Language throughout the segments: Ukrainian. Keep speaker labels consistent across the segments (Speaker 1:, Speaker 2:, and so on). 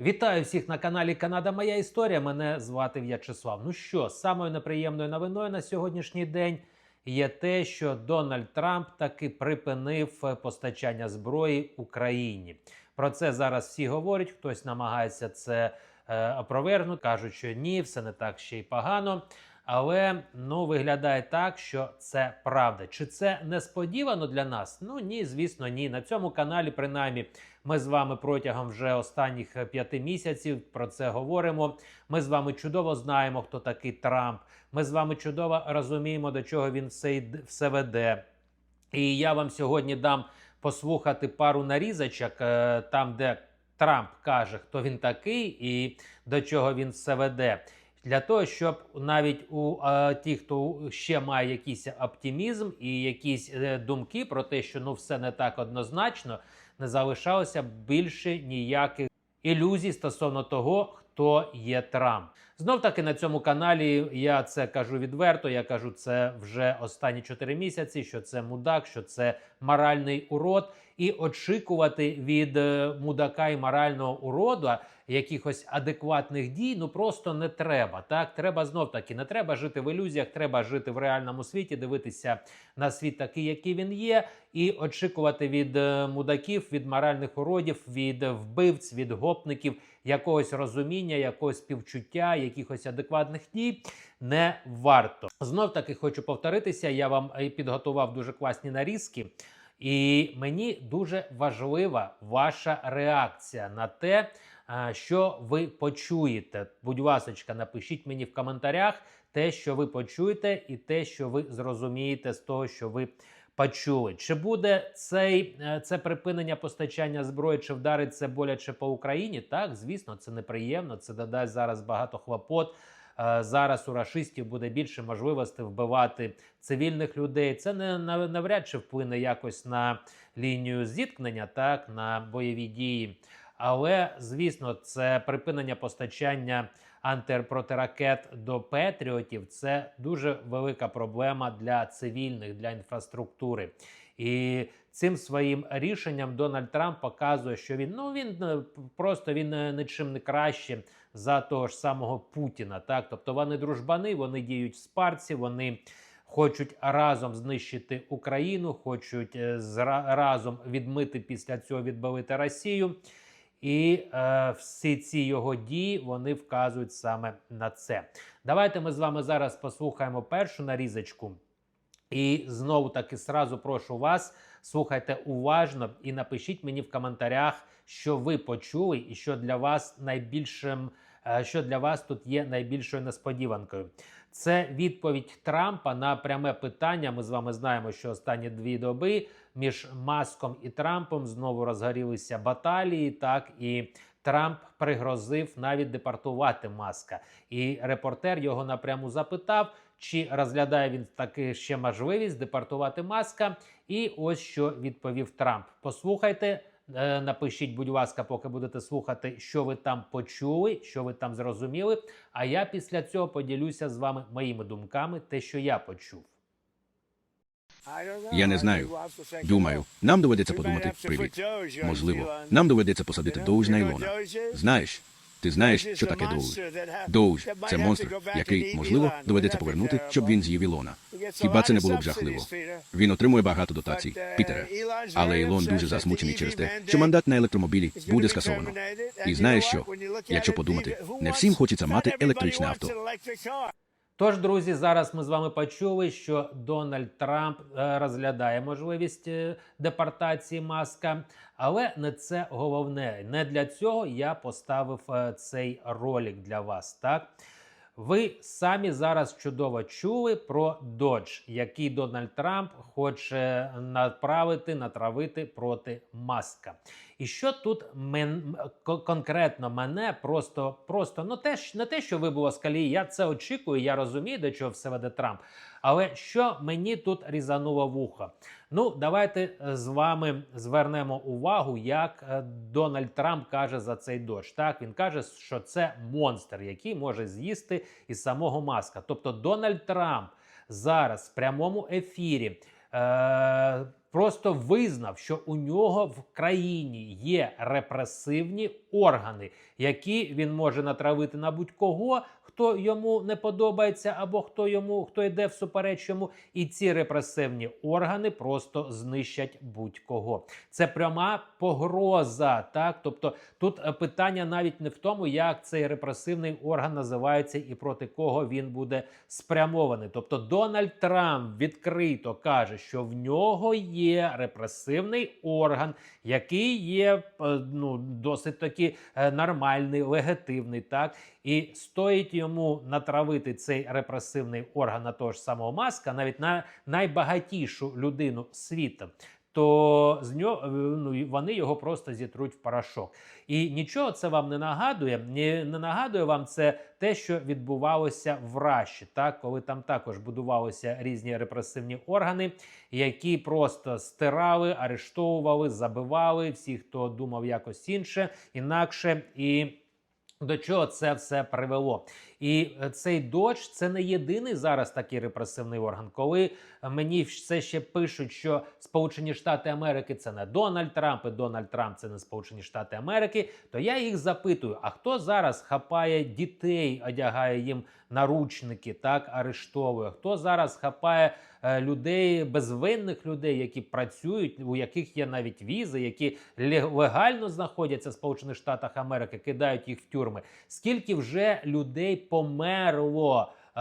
Speaker 1: Вітаю всіх на каналі Канада Моя Історія. Мене звати В'ячеслав. Ну що, самою неприємною новиною на сьогоднішній день є те, що Дональд Трамп таки припинив постачання зброї Україні. Про це зараз всі говорять. Хтось намагається це е, опровергнути, кажуть, що ні, все не так ще й погано. Але ну виглядає так, що це правда. Чи це несподівано для нас? Ну ні, звісно, ні. На цьому каналі, принаймні, ми з вами протягом вже останніх е, п'яти місяців про це говоримо. Ми з вами чудово знаємо, хто такий Трамп. Ми з вами чудово розуміємо, до чого він все, все веде. І я вам сьогодні дам послухати пару нарізочок, е, там, де Трамп каже, хто він такий і до чого він все веде. Для того, щоб навіть у е, ті, хто ще має якийсь оптимізм і якісь е, думки про те, що ну все не так однозначно, не залишалося більше ніяких ілюзій стосовно того, хто є Трамп. Знов таки на цьому каналі я це кажу відверто. Я кажу це вже останні 4 місяці. Що це мудак, що це моральний урод, і очікувати від е, мудака і морального урода якихось адекватних дій ну просто не треба. Так треба знов таки, не треба жити в ілюзіях, треба жити в реальному світі, дивитися на світ такий, який він є, і очікувати від е, мудаків, від моральних уродів, від вбивць, від гопників якогось розуміння, якогось співчуття, якихось адекватних дій не варто. Знов таки хочу повторитися. Я вам е, підготував дуже класні нарізки. І мені дуже важлива ваша реакція на те, е, що ви почуєте. Будь ласочка, напишіть мені в коментарях те, що ви почуєте, і те, що ви зрозумієте з того, що ви почули. Чи буде цей, е, це припинення постачання зброї, чи вдарить це боляче по Україні? Так, звісно, це неприємно. Це додасть зараз багато хлопот. Е, Зараз у рашистів буде більше можливостей вбивати цивільних людей. Це не нав- навряд чи вплине якось на лінію зіткнення, так на бойові дії. Але звісно, це припинення постачання антипротиракет до Петріотів. Це дуже велика проблема для цивільних, для інфраструктури. І цим своїм рішенням Дональд Трамп показує, що він ну він е, просто він е, нічим не краще за того ж самого Путіна. Так, тобто вони дружбани, вони діють в спарці, вони хочуть разом знищити Україну, хочуть е, разом відмити після цього відбавити Росію. І е, всі ці його дії вони вказують саме на це. Давайте ми з вами зараз послухаємо першу нарізочку. І знову таки сразу прошу вас, слухайте уважно і напишіть мені в коментарях, що ви почули, і що для вас найбільшим, е, що для вас тут є найбільшою несподіванкою. Це відповідь Трампа на пряме питання. Ми з вами знаємо, що останні дві доби між Маском і Трампом знову розгорілися баталії. Так і Трамп пригрозив навіть депортувати Маска. І репортер його напряму запитав, чи розглядає він таки ще можливість депортувати Маска. І ось що відповів Трамп. Послухайте. Е, Напишіть, будь ласка, поки будете слухати, що ви там почули, що ви там зрозуміли. А я після цього поділюся з вами моїми думками, те, що я почув.
Speaker 2: Я не знаю. Думаю, нам доведеться подумати привіт. Можливо, нам доведеться посадити Доуж найлона. Знаєш, ти знаєш, що таке Доуж? Доуж – це монстр, який, можливо, доведеться повернути, щоб він з'їв Ілона. Хіба це не було б жахливо? Він отримує багато дотацій, Пітере. Але Ілон дуже засмучений через те, що мандат на електромобілі буде скасовано. І знаєш що? Якщо подумати, не всім хочеться мати електричне авто.
Speaker 1: Тож, друзі, зараз ми з вами почули, що Дональд Трамп е, розглядає можливість е, депортації маска, але не це головне. Не для цього я поставив е, цей ролик для вас. Так ви самі зараз чудово чули про додж, який Дональд Трамп хоче направити, натравити проти маска. І що тут мен, конкретно мене просто, просто ну теж не те, що вибуло з колії, я це очікую, я розумію, до чого все веде Трамп. Але що мені тут різануло вухо? Ну, давайте е, з вами звернемо увагу, як е, Дональд Трамп каже за цей дощ. Так він каже, що це монстр, який може з'їсти і самого маска. Тобто Дональд Трамп зараз в прямому ефірі. Е, просто визнав, що у нього в країні є репресивні органи, які він може натравити на будь-кого, хто йому не подобається, або хто йому хто йде всупереч йому, і ці репресивні органи просто знищать будь-кого. Це пряма погроза. Так, тобто тут е, питання навіть не в тому, як цей репресивний орган називається і проти кого він буде спрямований. Тобто Дональд Трамп відкрито каже, що в нього є репресивний орган, який є е, ну досить таки е, нормальний, легітимний, так і стоїть йому натравити цей репресивний орган на того ж самого маска, навіть на найбагатішу людину світу. То з нього ну вони його просто зітруть в порошок. І нічого це вам не нагадує. Ні, не нагадує вам це те, що відбувалося в Раші, так коли там також будувалися різні репресивні органи, які просто стирали, арештовували, забивали всіх, хто думав якось інше, інакше і. До чого це все привело? І е, цей додж це не єдиний зараз такий репресивний орган. Коли мені все ще пишуть, що Сполучені Штати Америки це не Дональд Трамп, і Дональд Трамп це не Сполучені Штати Америки, то я їх запитую: а хто зараз хапає дітей, одягає їм наручники, так арештовує? Хто зараз хапає е, людей, безвинних людей, які працюють, у яких є навіть візи, які ле- легально знаходяться в Сполучених Штатах Америки, кидають їх в тюрми? Скільки вже людей померло? е,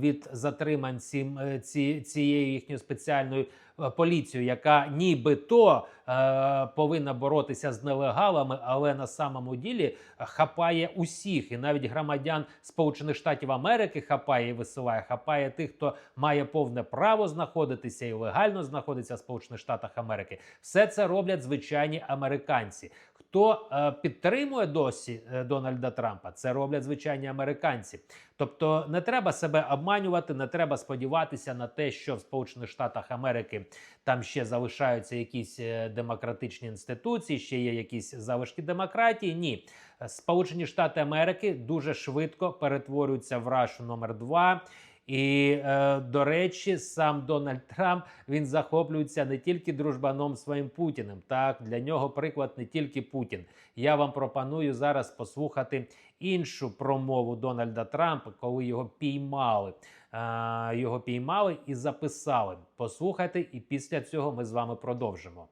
Speaker 1: Від затримань е, ці, цією їхньою спеціальною е, поліцією, яка нібито е, повинна боротися з нелегалами, але на самому ділі хапає усіх, і навіть громадян Сполучених Штатів Америки хапає і висилає, хапає тих, хто має повне право знаходитися і легально знаходиться в Сполучених Штатах Америки. Все це роблять звичайні американці. Хто е, підтримує досі е, Дональда Трампа, це роблять звичайні американці. Тобто не треба себе обманювати, не треба сподіватися на те, що в Сполучених Штатах Америки там ще залишаються якісь е, демократичні інституції, ще є якісь залишки демократії. Ні, Сполучені Штати Америки дуже швидко перетворюються в рашу номер 2 і е, до речі, сам Дональд Трамп він захоплюється не тільки дружбаном своїм Путіним. Так для нього приклад не тільки Путін. Я вам пропоную зараз послухати іншу промову Дональда Трампа, коли його піймали. Е, його піймали і записали. Послухайте, і після цього ми з вами продовжимо.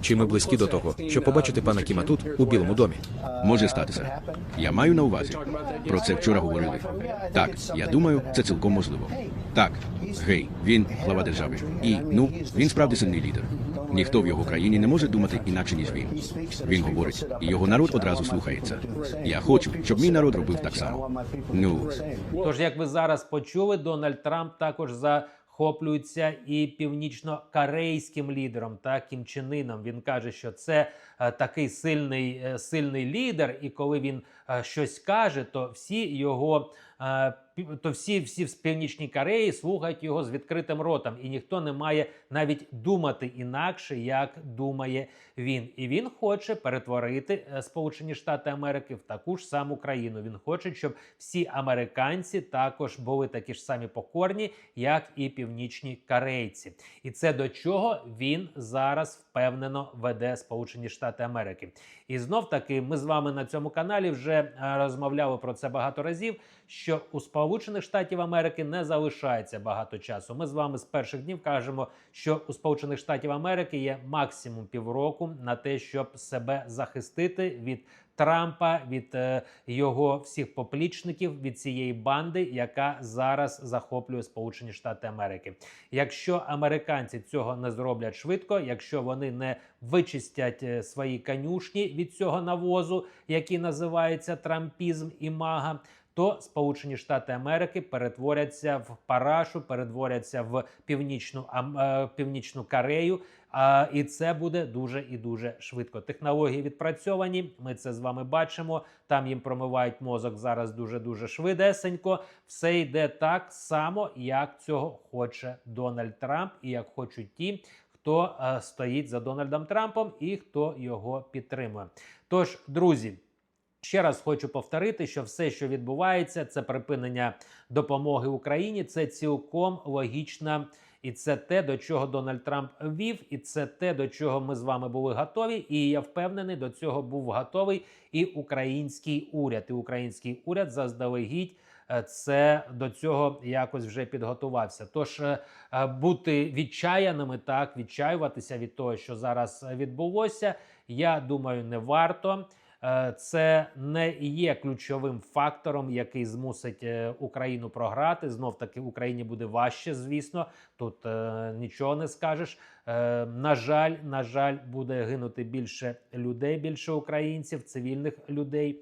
Speaker 3: Чи ми близькі до того, щоб побачити пана Кіма тут, у Білому домі?
Speaker 2: Може статися. Я маю на увазі. Про це вчора говорили. Так, я думаю, це цілком можливо. Так, гей, він глава держави. І ну, він справді сильний лідер. Ніхто в його країні не може думати інакше, ніж він. Він говорить, і його народ одразу слухається. Я хочу, щоб мій народ робив так само. Ну,
Speaker 1: Тож, як ви зараз почули, Дональд Трамп також захоплюється і північно-корейським лідером та Кім. Він каже, що це такий сильний, е, сильний лідер, і коли він е, щось каже, то всі його. е, То всі, всі в Північній Кореї слухають його з відкритим ротом, і ніхто не має навіть думати інакше, як думає він. І він хоче перетворити е, Сполучені Штати Америки в таку ж саму країну. Він хоче, щоб всі американці також були такі ж самі покорні, як і північні корейці. І це до чого він зараз впевнено веде Сполучені Штати Америки. І знов таки, ми з вами на цьому каналі вже е, розмовляли про це багато разів. Що у Сполучених Штатів Америки не залишається багато часу. Ми з вами з перших днів кажемо, що у Сполучених Штатів Америки є максимум півроку на те, щоб себе захистити від Трампа, від е, його всіх поплічників, від цієї банди, яка зараз захоплює Сполучені Штати Америки. Якщо американці цього не зроблять швидко, якщо вони не вичистять е, свої конюшні від цього навозу, який називається трампізм і мага. То Сполучені Штати Америки перетворяться в парашу, перетворяться в північну Ам- е, північну Корею. А, і це буде дуже і дуже швидко. Технології відпрацьовані. Ми це з вами бачимо. Там їм промивають мозок зараз дуже дуже швидесенько. Все йде так само, як цього хоче Дональд Трамп, і як хочуть ті, хто е, стоїть за Дональдом Трампом і хто його підтримує. Тож, друзі. Ще раз хочу повторити, що все, що відбувається, це припинення допомоги Україні, це цілком логічна І це те, до чого Дональд Трамп вів, і це те, до чого ми з вами були готові. І я впевнений, до цього був готовий і український уряд. І український уряд заздалегідь. е, Це до цього якось вже підготувався. Тож е, е, бути відчаяними, так відчаюватися від того, що зараз відбулося, я думаю, не варто. Е, Це не є ключовим фактором, який змусить е, Україну програти. Знов таки Україні буде важче, звісно. Тут е, нічого не скажеш. На жаль, на жаль, буде гинути більше людей, більше українців, цивільних людей.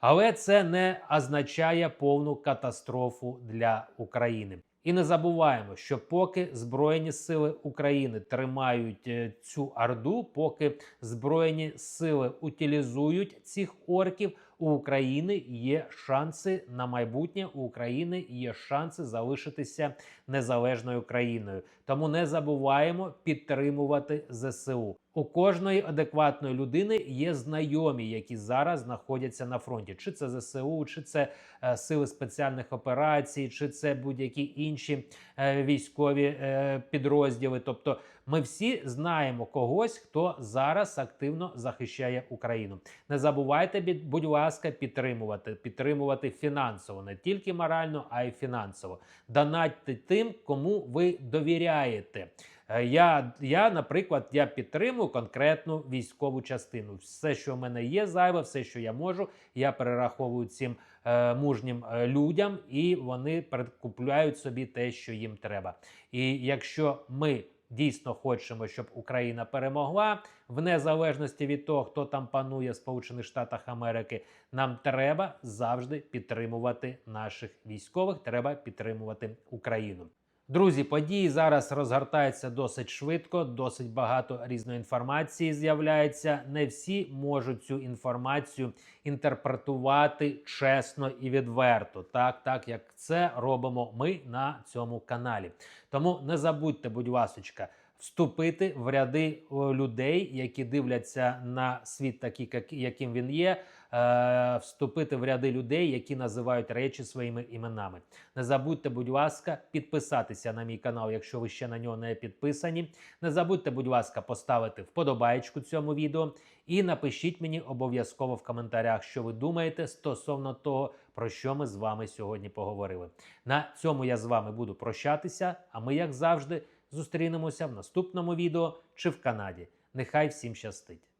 Speaker 1: Але це не означає повну катастрофу для України. І не забуваємо, що поки Збройні сили України тримають е, цю орду, поки Збройні сили утилізують цих орків, у України є шанси на майбутнє. У України є шанси залишитися незалежною країною. Тому не забуваємо підтримувати ЗСУ. У кожної адекватної людини є знайомі, які зараз знаходяться на фронті. Чи це ЗСУ, чи це е, сили спеціальних операцій, чи це будь-які інші е, військові е, підрозділи. Тобто, ми всі знаємо когось, хто зараз активно захищає Україну. Не забувайте, будь ласка, підтримувати, підтримувати фінансово, не тільки морально, а й фінансово. Донатьте тим, кому ви довіряєте. Е, Я, я, наприклад, я підтримую конкретну військову частину. Все, що в мене є зайве, все, що я можу, я перераховую цим е, мужнім е, людям, і вони перекупляють собі те, що їм треба. І якщо ми дійсно хочемо, щоб Україна перемогла, в незалежності від того, хто там панує в Сполучених Штатах Америки, нам треба завжди підтримувати наших військових. Треба підтримувати Україну. Друзі, події зараз розгортаються досить швидко, досить багато різної інформації з'являється. Не всі можуть цю інформацію інтерпретувати чесно і відверто, так, так як це робимо ми на цьому каналі. Тому не забудьте, будь ласочка, вступити в ряди людей, які дивляться на світ такий, яким він є. Е, Вступити в ряди людей, які називають речі своїми іменами. Не забудьте, будь ласка, підписатися на мій канал, якщо ви ще на нього не підписані. Не забудьте, будь ласка, поставити вподобайку цьому відео і напишіть мені обов'язково в коментарях, що ви думаєте стосовно того, про що ми з вами сьогодні поговорили. На цьому я з вами буду прощатися. А ми, як завжди, зустрінемося в наступному відео чи в Канаді. Нехай всім щастить!